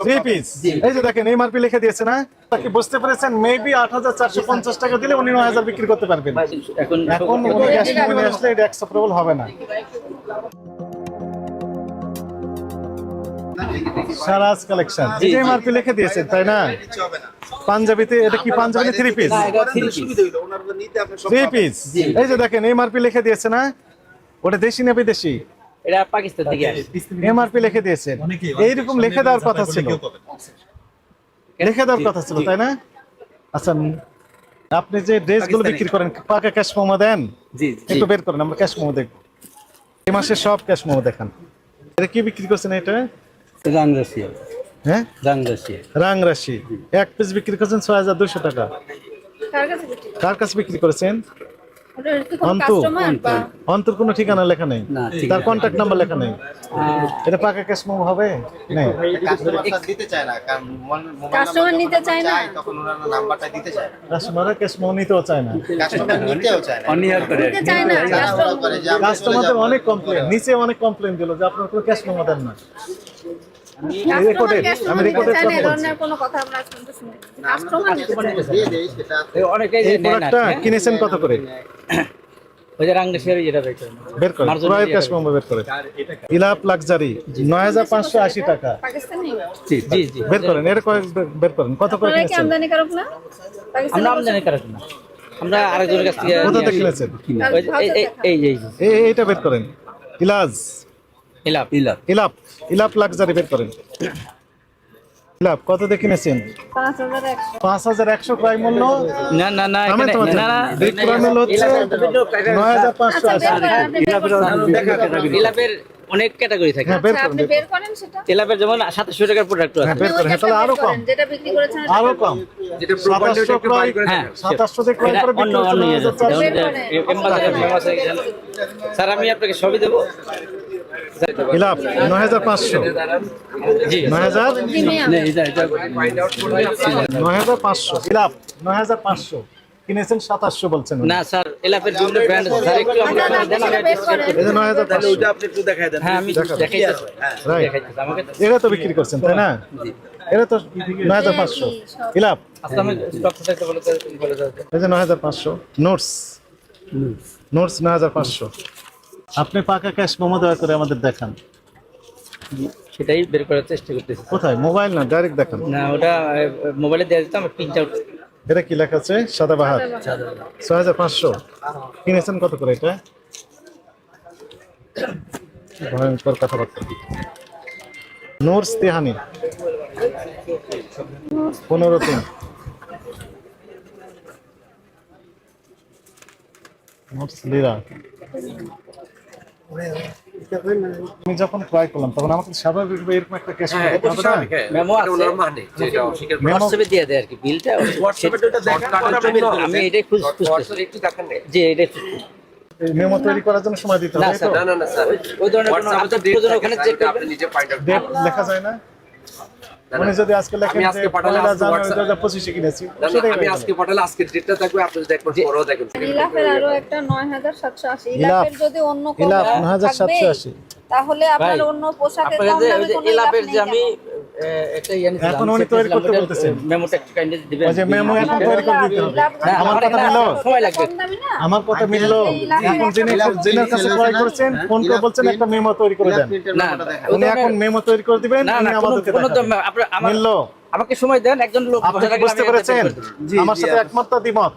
Three এই যে দেখেন এমআরপি লিখে দিয়েছে না? তাকে বুঝতে পেরেছেন? মেবি আট হাজার চারশো পঞ্চাশ টাকা দিলে উনি নয় হাজার বিক্রি করতে পারবেন। এখন এখন উনি আসলে এটা অ্যাকসেপ্টেবল হবে না। সারাজ কালেকশন এই যে এমআরপি লিখে দিয়েছেন তাই না? পাঞ্জাবিতে এটা কি panjabi three piece three piece এই যে দেখেন এমআরপি লিখে দিয়েছে না? ওটা দেশি না বিদেশি? এটা পাকিস্তান থেকে আসে এমআরপি লিখে দিয়েছেন। এইরকম লিখে দেওয়ার কথা ছিল। লিখে দেওয়ার কথা ছিল তাই না? আচ্ছা আপনি যে ড্রেসগুলো বিক্রি করেন পাকা ক্যাশ মোমো দেন? জি একটু বের করেন আমরা ক্যাশ মোমো দেখব। এই মাসে সব ক্যাশ মোমো দেখান। এটা কি বিক্রি করছেন এটা? রাং রাশিয়া হ্যাঁ? রাং রাশিয়া রাং রাশি। এক পিস বিক্রি করছেন ছয় হাজার দুশো টাকা। কার কাছে কার কাছে বিক্রি করেছেন? অন্তর কোনো ঠিকানা লেখা নেই। তার কন্ট্যাক্ট নাম্বার লেখা নেই। এটা পাকা ক্যাশ মোমো হবে? নেই। কাস্টমারটা দিতে চায় না কারণ মোবাইল- মোবাইল কাস্টমার নিতে চায় না? তখন ওনারা নাম্বারটা দিতে চায় না। কাস্টমাররা ক্যাশ মোমো নিতেও চায় না। কাস্টমার নিতেও চায় অনিয়ার করে কাস্টমারদের অনেক কমপ্লেন নিচে অনেক কমপ্লেন দিল যে আপনার কোনো ক্যাশ মেমো দেন না। কিনেছেন কত করে? ওই যে রাং যেটা দেখছেন বের করে মার্জিন ক্যাশ মেমো বের করে। ইলাপ লাক্সারি নয় হাজার পাঁচশো আশি টাকা। পাকিস্তানি? জি জি জি। বের করেন এটা কয়েক বের করেন কত করে আপনারা কি আমদানি কারক না? আমরা আমদানি করার না। আমরা আরেকজনের কাছ থেকে কোথা থেকে কিনেছেন? এই- এই-। এই এইটা বের করেন। ইলাজ। ইলাপ। ইলাপ। ইলাপ। ইলাপ লাক্সারি বের করেন। ইলাপ কত দিয়ে কিনেছেন? পাঁচ হাজার একশো পাঁচ হাজার একশো ক্রয় মূল্য না না না ক্রয় মূল্য হচ্ছে নয় হাজার পাঁচশো আশি বের করেন আপনি বের করেন। ইলাপের অনেক ক্যাটাগরি থাকে। বের করেন আপনি বের বের করেন। সেটা? ইলাপের যেমন সাতশো টাকার প্রোডাক্ট আছে হ্যাঁ বের করেন হ্যাঁ, তাহলে আরও কম। করেন, যেটা বিক্রি করেছেন সেটা আরও বের কম হ্যাঁ সাতাশশো দিয়ে ক্রয় করে অন্য অন্য করছেন ইয়ে। স্যার আমি আপনাকে সবই দেবো। ইলাপ নয় হাজার পাঁচশো। নয় হাজার? নয় হাজার পাঁচশো। ইলাপ নয় হাজার পাঁচশো। কিনেছেন সাতাশশো বলছেন। না স্যার এলাপের বিভিন্ন ব্র্যান্ড আছে। স্যার একটু আমাকে আপনারা দেন আমি সেটা বের করেন। এই যে নয় হাজার পাঁচশো। হ্যাঁ আমি দেখাইতেছি রাইট। আমাকে এটা তো বিক্রি করছেন তাই না? এটা তো নয় হাজার পাঁচশো। ইলাপ আচ্ছা। এই যে নয় হাজার পাঁচশো। নোটস। নোটস নয় হাজার পাঁচশো। আপনি পাকা ক্যাশ মোমো দেওয়া করে আমাদের দেখান। সেটাই বের করার চেষ্টা করতেছি। কোথায়? মোবাইল না ডাইরেক্ট দেখান? না ওটা মোবাইলে দেওয়া যেত আমার প্রিন্ট আউট এটা কি লেখা আছে? সাদা বাহার। ছয় হাজার পাঁচশো। কিনেছেন কত করে এটা? ভয়ঙ্কর কথাবার্তা। নোটস তেহানি। পনেরো তিন। নোটস লিরা। আমি যখন ট্রাই করলাম তখন আমাকে স্বাভাবিক এরকম একটা কেস মেমো আছে। দিয়ে দেয় আর কি বিলটা আমি এটাই খুঁজ খুঁজতেছি জি এটাই মেমো তৈরি করার জন্য সময় দিতে না হবে স্যার ওই- ওই ধরনের কোনো ওখানে চেক করবেন। ডেট লেখা যায় না? উনি যদি আজকে লেখেন আমি আজকে পাঠালে আজকে WhatsApp- দু হাজার পঁচিশে কিনেছি আমি আজকে। পাঠালে আজকের ডেটটা থাকবে আপনি যদি একবার পরেও দেখেন। ইলাফের আরও একটা নয় হাজার সাতশো আশি। ইলাফ। ইলাফের যদি অন্য কোনো ইলাফ নয় হাজার থাকবে, সাতশো আশি। তাহলে আপনার অন্য পোশাকের কম দামে কোনো যে আমি কেন? এ, একটা নিয়েছিলাম, এখন উনি তৈরি করতে বলতেছেন। মেমোটা একটু kindly দিবেন। যে মেমো এখন তৈরি করে দিতে হবে। আমার আমার কথা মিললো। সময় লাগবে। কম দামি না? আমার কথা মিললো। এখন যিনি যিনার কাছে ক্রয় করেছেন ফোন করে বলছেন একটা মেমো তৈরি করে দেন। না, উনি এখন মেমো তৈরি করে দিবেন উনি আমাদেরকে কোনো দেখাবেন। দাম- আপনার- আমার- মিললো। আমাকে সময় দেন একজন লোক বুঝতে পেরেছেন। আমার সাথে একমাত্র দ্বিমত।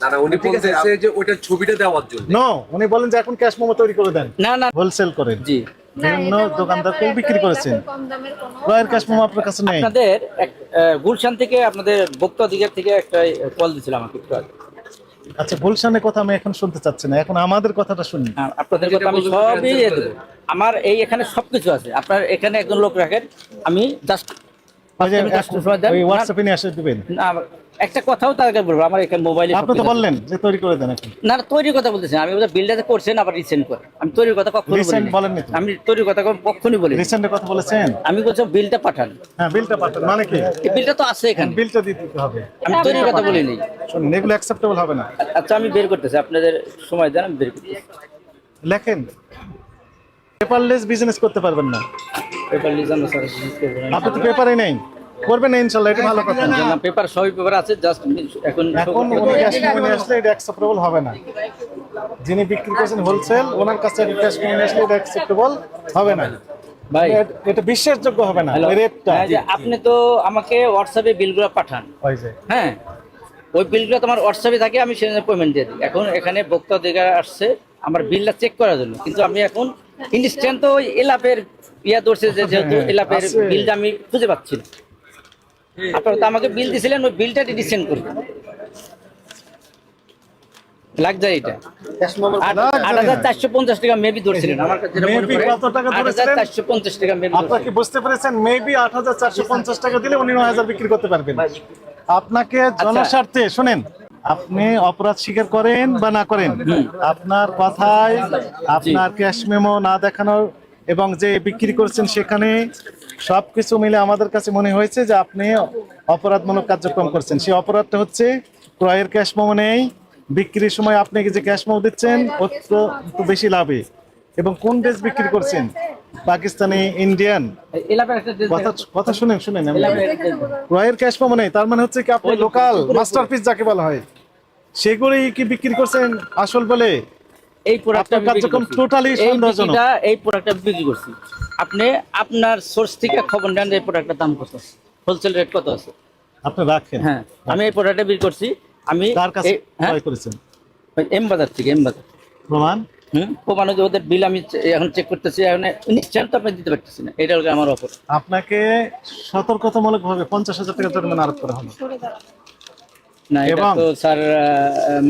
না না উনি বলতেছে যে ওইটা ছবিটা দেওয়ার জন্য। নো উনি বলেন যে এখন ক্যাশ মোমো তৈরি করে দেন। না না। হোলসেল করেন। জি। বিভিন্ন দোকানদারকে বিক্রি করেছেন? ইলাফের কম দামের কোনো- ক্রয়ের ক্যাশ মোমো আপনার কাছে নেই। আপনাদের গুলশান থেকে আপনাদের বক্তা দিকের থেকে একটা কল দিছিল আমাকে একটু আগে। আচ্ছা গুলশানের কথা আমি এখন শুনতে চাচ্ছি না। এখন আমাদের কথাটা শুনি হ্যাঁ, আপনাদের কথা আমি সবই আমার এই এখানে সবকিছু আছে। আপনার এখানে একজন লোক রাখেন আমি জাস্ট হোয়াটসঅ্যাপে নিয়ে আসে দিবেন। একটা কথাও তাদেরকে বলব আমার এখানে মোবাইলে আপনি তো বললেন যে তৈরি করে দেন না তৈরির কথা বলতেছেন আমি বলতে বিলটা করছেন আবার রিসেন্ট করে। আমি তৈরির কথা কখনো বলিনি। আমি তৈরির কথা কখনই বলি রিসেন্টের কথা বলেছেন? আমি বলছি বিলটা পাঠান। হ্যাঁ বিলটা পাঠান মানে কি? বিলটা তো আছে এখানে। বিলটা দিতে হবে। আমি তৈরির কথা বলিনি। শুনুন এগুলো অ্যাকসেপ্টেবল হবে না। আচ্ছা আমি বের করতেছি আপনাদের সময় দেন আমি বের করতেছি। লেখেন। পেপারলেস বিজনেস করতে পারবেন না। পেপার লিজ আমরা স্যার। আপনি তো পেপারে নেই। করবেন না ইনশাল্লাহ এটা ভালো কথা। না পেপার সবই পেপার আছে জাস্ট এখন এখন উনি ক্যাশ আসলে এটা অ্যাকসেপ্টেবল হবে না। যিনি বিক্রি করছেন হোলসেল ওনার কাছে ক্যাশ আসলে এটা অ্যাকসেপ্টেবল হবে না। ভাই। এটা- বিশ্বাসযোগ্য হবে না রেটটা হ্যাঁ, আপনি তো আমাকে হোয়াটসঅ্যাপে বিলগুলো পাঠান। হ্যাঁ ওই বিলগুলো তোমার হোয়াটসঅ্যাপে থাকে আমি সেখানে পেমেন্ট দিয়ে দিই। এখন এখানে ভোক্তা অধিকার আসছে আমার বিলটা চেক করার জন্য। কিন্তু আমি এখন ইনস্ট্যান্ট তো ওই এলাপের ইয়া ধরছে যে যেহেতু হ্যাঁ, এলাপের বিলটা আমি খুঁজে পাচ্ছি না। আপনারা তো আমাকে বিল দিয়েছিলেন ওই বিলটা ডিসেন্ড করবেন লাগ যায় এটা। ক্যাশ মেমো আট হাজার চারশো পঞ্চাশ টাকা মেবি ধরছিলেন। আমার কাছে যেটা Maybe পড়ে কত টাকা আট হাজার ধরেছিলেন? চারশো পঞ্চাশ টাকা মেবি আপনারা কি বুঝতে পেরেছেন? মেবি আট হাজার চারশো পঞ্চাশ টাকা দিলে উনি নয় হাজার বিক্রি করতে পারবেন। আপনাকে জনস্বার্থে শোনেন আপনি অপরাধ স্বীকার করেন বা না করেন আপনার কথায় আপনার ক্যাশ মেমো না দেখানোর এবং যে বিক্রি করছেন সেখানে সবকিছু মিলে আমাদের কাছে মনে হয়েছে যে আপনি অপরাধমূলক কার্যক্রম করছেন। সেই অপরাধটা হচ্ছে ক্রয়ের ক্যাশ মেমো নেই বিক্রির সময় আপনি যে ক্যাশ মেমো দিচ্ছেন অত্যন্ত বেশি লাভে। এবং কোন ড্রেস বিক্রি করছেন? পাকিস্তানি ইন্ডিয়ান? কথা শুনেন শুনেন। ক্রয়ের ক্যাশ পাবো নেই তার মানে হচ্ছে কি আপনি লোকাল। মাস্টারপিস যাকে বলা হয় সেগুলি কি বিক্রি করছেন আসল বলে? এই প্রোডাক্টটা কার্যক্রম totally সন্দেহজনক। এই প্রোডাক্টটা বিক্রি করছি। আপনি আপনার সোর্স থেকে খবর নেন এই দাম কত। আছে হোলসেল রেট কত আছে? আপনি রাখেন। হ্যাঁ আমি এই প্রোডাক্টটা বিক্রি করছি। আমি তার কাছে হ্যাঁ? ক্রয় করেছেন? এম বাজার থেকে এম বাজার। প্রমাণ? প্রমাণ যে ওদের বিল আমি এখন চেক করতেছি এখন নিশ্চয় তো আপনি দিতে পারতেছি না। এটা হলো আমার অফার আপনাকে সতর্কতামূলক ভাবে পঞ্চাশ হাজার টাকা জরিমানা আরোপ করা হলো। না এটা তো স্যার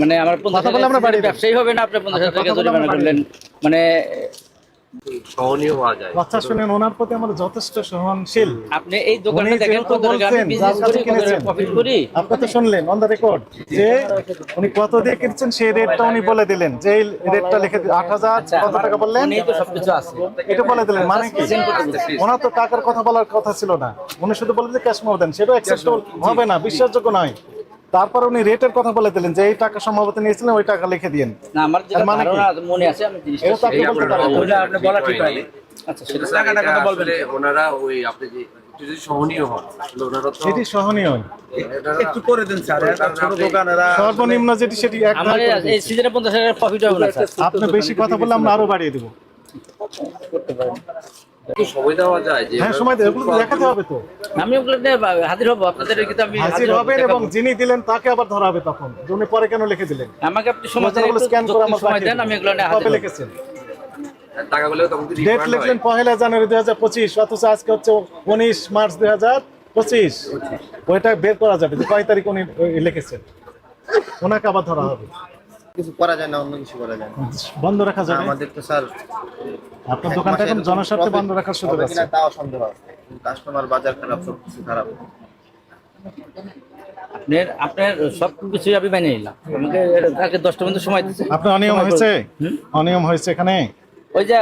মানে আমার কথা বলে আমরা বাড়িয়ে ব্যবসায়ী হবে না আপনি পঞ্চাশ হাজার কথা টাকা জরিমানা করলেন। মানে সহনীয় হওয়া যায়। কথা শুনেন ওনার প্রতি আমরা যথেষ্ট সহনশীল। আপনি এই দোকানটা উনি দেখেন কত আমি বিজনেস করি কাছে কত কিনেছেন। প্রফিট করি। আপনি তো শুনলেন অন দ্য রেকর্ড যে উনি কত দিয়ে কিনছেন সেই রেটটা উনি বলে দিলেন। যে রেটটা লিখে আট হাজার আচ্ছা, কত টাকা বললেন? উনি তো সবকিছু আছে। এটা বলে দিলেন মানে কি? ওনার তো টাকার কথা বলার কথা ছিল না। উনি শুধু বললেন যে ক্যাশ মেমো দেন সেটাও অ্যাকসেপ্টেবল হবে না বিশ্বাসযোগ্য নয়। তারপর উনি রেটের কথা বলে দিলেন যে এই টাকা সম্ভবত নিয়েছিলেন ওই টাকা লিখে দিন না আমার যেটা তার মানে কি? ধারণা মনে আছে আমি জিনিসটা এটা আপনি বলতে আপনার পারেন। ওটা আপনি বলা ঠিক হয়নি। আচ্ছা সেটা কিন্তু স্যার, এটা ওনারা ওই আপনি যে যদি সহনীয় হন ওনারা তো এটি সহনীয়। একটু করে দেন স্যার এটা ছোট দোকানেরা সর্বনিম্ন যেটি সেটি এক আমার এই সিজনে পঞ্চাশ হাজার প্রফিট হবে না স্যার। আপনি বেশি কথা বললে আমরা আরও বাড়িয়ে দেবো। করতে পারেন। একটু সময় দেওয়া যায় যে হ্যাঁ সময় দেবো, এগুলো দেখাতে হবে তো। আমি ওগুলো হাজির হব আপনাদের কিন্তু আমি হাজির হবেন এবং যিনি দিলেন তাকে আবার ধরা হবে তখন যে পরে কেন লিখে দিলেন? আমাকে আপনি সময় দেন স্ক্যান করে যতটুকু সময় দেন আমি এগুলো নিয়ে হাজির লিখেছেন? টাকাগুলো তখন যদি ডেট লিখলেন পহেলা জানুয়ারি দুই হাজার পঁচিশ অথচ আজকে হচ্ছে উনিশ মার্চ দুই হাজার পঁচিশ। ওইটা বের করা যাবে যে কয় তারিখ উনি লিখেছেন। ওনাকে আবার ধরা হবে। কিছু করা যায় না অন্য কিছু করা যায় না। বন্ধ রাখা যায় আমাদের তো স্যার আপনার দোকানটা এখন জনস্বার্থে বন্ধ রাখার সুযোগ আছে? তাও সন্দেহ আছে। কাস্টমার বাজার খারাপ সব কিছু খারাপ। আপনার আপনার সব কিছুই আমি মেনে নিলাম। আমাকে দশটা পর্যন্ত সময় দিচ্ছে আপনার অনিয়ম হয়েছে? অনিয়ম হয়েছে এখানে? ওই যে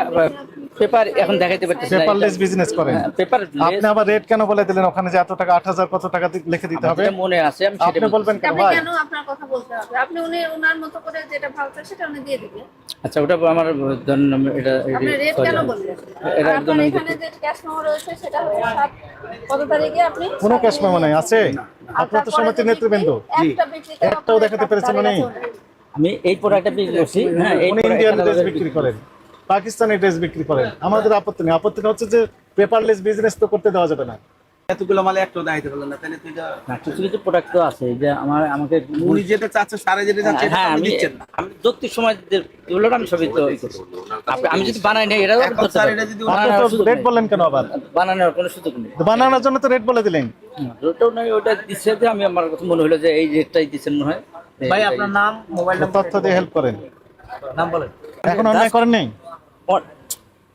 পেপার এখন দেখাইতে পারতেছি না, পেপারলেস বিজনেস করেন। হ্যাঁ, পেপার আপনি আবার রেট কেন বলে দিলেন? ওখানে যে এত টাকা আট হাজার কত টাকা লিখে দিতে হবে? মনে আছে আমি আপনি বলবেন কেন ভাই? কেন আপনার কথা বলতে হবে? আপনি উনি ওনার মতো করে যেটা ভালো সেটা উনি দিয়ে দিবেন আচ্ছা ওটা আমার ধরুন এটা আপনি রেট কেন বললেন? এটা একদম এখানে যে ক্যাশ মেমো রয়েছে সেটা হচ্ছে কত তারিখে আপনি? কোনো ক্যাশ মেমো নাই আছে? আপনার তো যে নেতৃবৃন্দ। একটাও দেখাতে পেরেছেন নেই। আমি এই প্রোডাক্টটা বিক্রি করছি। হ্যাঁ এই ইন্ডিয়ান বিক্রি করেন। পাকিস্তানি ড্রেস বিক্রি করেন। আমাদের আপত্তি নেই। আপত্তি হচ্ছে যে পেপারলেস বিজনেস তো করতে দেওয়া যাবে না। এতগুলো মালে একটু দাইতে পারলেন না তাহলে তুই না কিছু কিছু প্রোডাক্ট তো আছে যে আমার আমাকে উনি যেটা চাচ্ছে সারে যেটা চাচ্ছে হ্যাঁ আমি দিচ্ছেন না। আমি যৌক্তিক সময় যে- যেগুলো আমি সবই তো ই করছি। আপনি- আমি যদি বানাই নেই এটাও এখন করতে পারি। এটা যদি বানানোর রেট বললেন কেন আবার? বানানোর কোনো সুযোগ নেই। বানানোর জন্য তো রেট বলে দিলেন। ওটাও নাই ওটা দিচ্ছে যে আমি আমার কথা মনে হলো যে এই রেটটাই দিচ্ছেন মনে হয়। ভাই আপনার নাম মোবাইল তথ্য দিয়ে হেল্প করেন। নাম বলেন। এখন অন্যায় করেন নাই?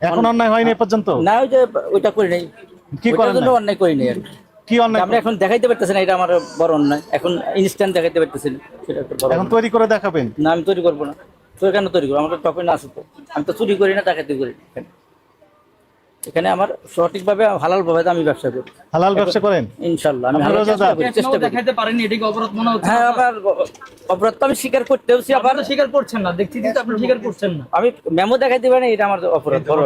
এখন অন্যায় হয়নি এ পর্যন্ত? না ওই যে ওইটা করি নাই। কি করার জন্য অন্যায় করি নাই আর। কি। অন্যায় আমরা এখন দেখাইতে পারতেছেন না, এটা আমার বড় অন্যায়। এখন ইনস্ট্যান্ট দেখাইতে পারতেছেন সেটা একটা বড় এখন তৈরি করে দেখাবেন? না আমি তৈরি করব না। তো কেন তৈরি করব? আমার টপে না আছে তো। আমি তো চুরি করি না ডাকাতি করি না। এখানে আমার সঠিকভাবে হালালভাবে আমি ব্যবসা করি। হালাল ব্যবসা করেন? ইনশাল্লাহ আমি হালাল? চেষ্টা করি, চেষ্টা করি। দেখাইতে পারেনি এটাকে অপরাধ মনে হচ্ছে। হ্যাঁ আবার অপরাধ তো আমি স্বীকার করতে হচ্ছে আবার তো স্বীকার করছেন না দেখছি আপনি স্বীকার করছেন না। আমি মেমো দেখাইতে এটা আমার অপরাধ বড়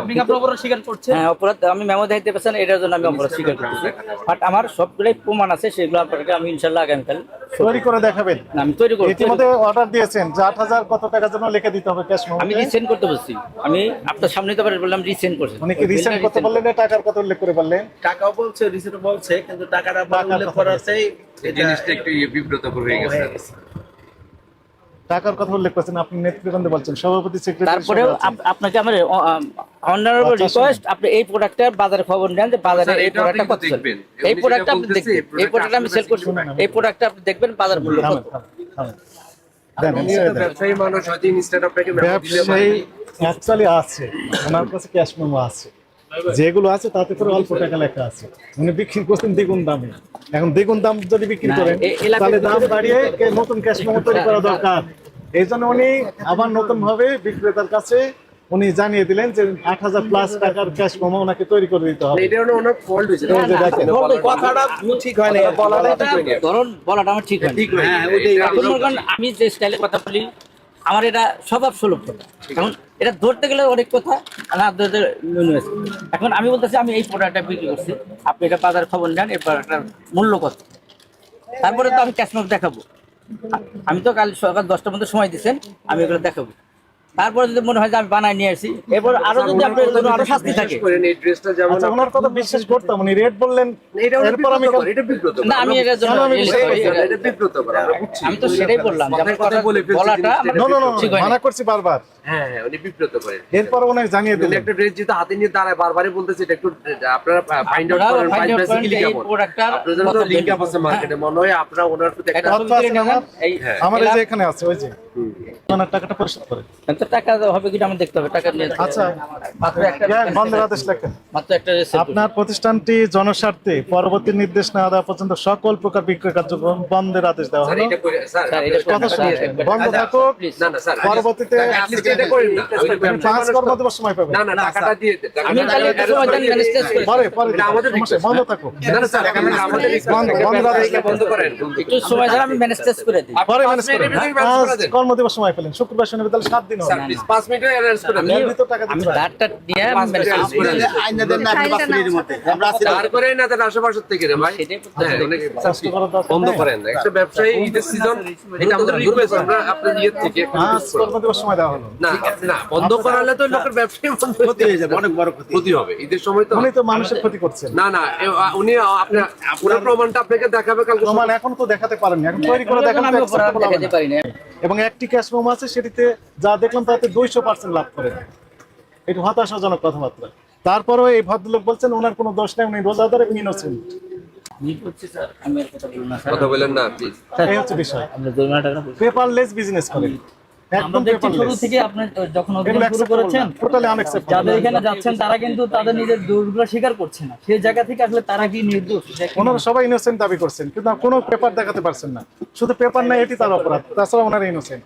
আপনি কি আপনার অপরাধ স্বীকার করছেন? হ্যাঁ অপরাধ আমি মেমো দেখাইতে পারছি না এটার জন্য আমি অপরাধ স্বীকার করতেছি। বাট আমার সবগুলোই প্রমাণ আছে সেগুলো আপনাকে আমি ইনশাল্লাহ আগামীকাল তৈরি করে দেখাবেন। না, আমি তৈরি করব। ইতিমধ্যে অর্ডার দিয়েছেন যে আট হাজার কত টাকার জন্য লিখে দিতে হবে ক্যাশ আমি রিসেন্ড করতে বলছি। আমি আপনার সামনে তো বললাম রিসেন্ড কি রিসেন্ট বললেন টাকার কথা উল্লেখ করে বললেন টাকাও বলছে রিসিট বলছে কিন্তু টাকাটা উল্লেখ জিনিসটা একটু ইয়ে বিব্রতকর হয়ে গেছে। টাকার কথা উল্লেখ করছেন আপনি নেতৃবৃন্দে বলছেন সভাপতি সেক্রেটারি তারপরেও আপনাকে আমার অনারেবল আচ্ছা, রিকোয়েস্ট আপনি এই প্রোডাক্টটার বাজারে খবর নেন যে বাজারে এই প্রোডাক্টটা কত এই প্রোডাক্টটা আপনি দেখবেন। এই প্রোডাক্টটা আমি সেল করছি। শুনুন, এই প্রোডাক্টটা আপনি দেখবেন বাজার মূল্য কত। দেন ব্যবসায়ী মানুষ হয়তো ইনস্ট্যান্ট আপনাকে ব্যবসায়ী অ্যাকচুয়ালি আছে। ওনার কাছে ক্যাশ মেমো আছে। যেগুলো আছে তাতে করে অল্প টাকা লেখা আছে। উনি বিক্রি করছেন দ্বিগুণ দামে। এখন দ্বিগুণ দাম যদি বিক্রি করেন তাহলে দাম বাড়িয়ে নতুন ক্যাশ মেমো তৈরি করা দরকার। এই জন্য উনি আবার নতুন ভাবে বিক্রেতার কাছে উনি জানিয়ে দিলেন যে আট হাজার প্লাস টাকার ক্যাশ মেমো ওনাকে তৈরি করে দিতে হবে। এটা হলো ওনার ফল্ট হয়েছে। এই যে ঠিক হয় না বলাটাই ধরুন বলাটা আমার ঠিক হয় ঠিক আমি যে স্টাইলে কথা বলি আমার এটা স্বভাব সুলভ এখন এটা ধরতে গেলে অনেক কথা না ধরতে এখন আমি বলতেছি আমি এই প্রোডাক্টটা বিক্রি করছি। আপনি এটা বাজার খবর নেন এই প্রোডাক্টটার মূল্য কত তারপরে তো আমি ক্যাশ দেখাবো। আমি তো কাল সকাল দশটার মধ্যে সময় দিচ্ছেন আমি এগুলো দেখাবো। তারপরে যদি মনে হয় যে আমি বানাই নিয়ে আসি এরপর আরও যদি আপনার জন্য আরও শাস্তি থাকে। বিশেষ এই ড্রেসটা যেমন আচ্ছা ওনার কথা বিশ্বাস করতাম উনি রেট বললেন এরপর আমি এটা। না জন্য এটা আমরা বুঝছি। তো সেটাই বললাম যে কথা বলে ফেলছি বলাটা নো নো নো মানা করছি বারবার। হ্যাঁ হ্যাঁ উনি বিব্রত করেন এরপর ওনাকে জানিয়ে দিলেন। একটা ড্রেস হাতে নিয়ে দাঁড়ায় বারবারই বলতেছে এটা একটু আপনারা ফাইন্ড আউট করেন find প্রাইস করেন এই প্রোডাক্টটার আপনাদের তো লিংক আছে মার্কেটে মনে হয় আপনারা ওনার প্রতি একটা না আমার? এই হ্যাঁ। আমার এই যে এখানে আছে ওই যে। ওনার টাকাটা পরিশোধ করে। তো টাকা হবে কিনা আমি দেখতে হবে টাকা নিয়ে আচ্ছা মাত্র একটা হ্যাঁ, বন্ধের মাত্র একটা আপনার প্রতিষ্ঠানটি জনস্বার্থে পরবর্তী নির্দেশ না দেওয়া পর্যন্ত সকল প্রকার বিক্রয় কার্যক্রম বন্ধের আদেশ দেওয়া হলো। বন্ধ আচ্ছা, থাকুক। পরবর্তীতে পাঁচ কর্মদিবস সময় পাবেন। না না টাকাটা দিয়ে আমি সময় পরে পরে বন্ধ থাকুক। বন্ধ- করেন। একটু আমি ম্যানেজ করে দিই। পরে ম্যানেজ করে কর্মদিবস সময় পেলেন। শুক্রবার শনিবার তাহলে সাত দিন হবে 5 মিনিটে অ্যারেঞ্জ করে এর দেন ভিতর টাকা আমি দিতে হবে। দাঁড়টা নিয়ে আমি পাঁচ manage মিনিটে test করে দিই। আইনা দেন না আপনি পাঁচ মিনিটের আমরা আছি তার না দেন আশেপাশের থেকে রে ভাই। সেটাই বলতে হ্যাঁ, বন্ধ করেন একটা ব্যবসায়ী ঈদের সিজন এটা আমাদের রিকোয়েস্ট আমরা আপনার ইয়ে থেকে একটা পাঁচ request করব। কর্মদিবস সময় দেওয়া হলো? না না বন্ধ করালে তো লোকের ব্যবসায় ক্ষতি হয়ে যাবে অনেক বড় ক্ষতি। ক্ষতি হবে ঈদের সময় তো উনি তো মানুষের ক্ষতি করছেন। না না উনি আপনার আপনার প্রমাণটা আপনাকে দেখাবে কালকে প্রমাণ এখন তো দেখাতে এখন তৈরি করে দেখাতে পারি না। এবং একটি ক্যাশ মোম আছে সেটিতে যা দেখলাম তাতে দুইশো পার্সেন্ট লাভ করে। এটা হতাশাজনক কথাবার্তা। তারপরেও এই ভদ্রলোক বলছেন ওনার কোনো দোষ নেই উনি রোজাদার এবং ইনোসেন্ট আমি বলছি স্যার। আমি আর কথা বলব না স্যার। কথা বলেন না প্লিজ এই হচ্ছে বিষয়। আপনি জরিমানা টাকা বলছেন। পেপারলেস বিজনেস করেন একদম শুরু থেকে আপনি যখন এগুলো শুরু করেছেন টোটালি আনএক্সেপ্টেবল যাদের এখানে যাচ্ছেন তারা কিন্তু তাদের নিজের দোষগুলো স্বীকার করছে না। সেই জায়গা থেকে আসলে তারা কি নির্দোষ? ওনারা সবাই ইনোসেন্ট দাবি করছেন কিন্তু কোনো পেপার দেখাতে পারছেন না। শুধু পেপার না এটি তার অপরাধ। তাছাড়া ওনারা ইনোসেন্ট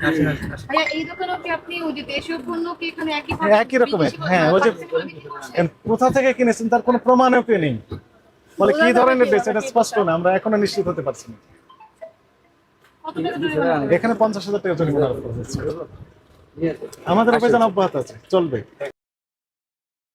ভাইয়া এই দোকানেও কি আপনি ওই যে দেশীয় পণ্য কি এখানে একই একই রকমের। হ্যাঁ ওই যে কোথা থেকে কিনেছেন তার কোনো প্রমাণও কেউ নেই। বলে কি ধরনের ড্রেস এটা স্পষ্ট না আমরা এখনও নিশ্চিত হতে পারছি না। কত টাকা জরিমানা? এখানে পঞ্চাশ হাজার টাকা জরিমানা। আমাদের অভিযান অব্যাহত আছে চলবে।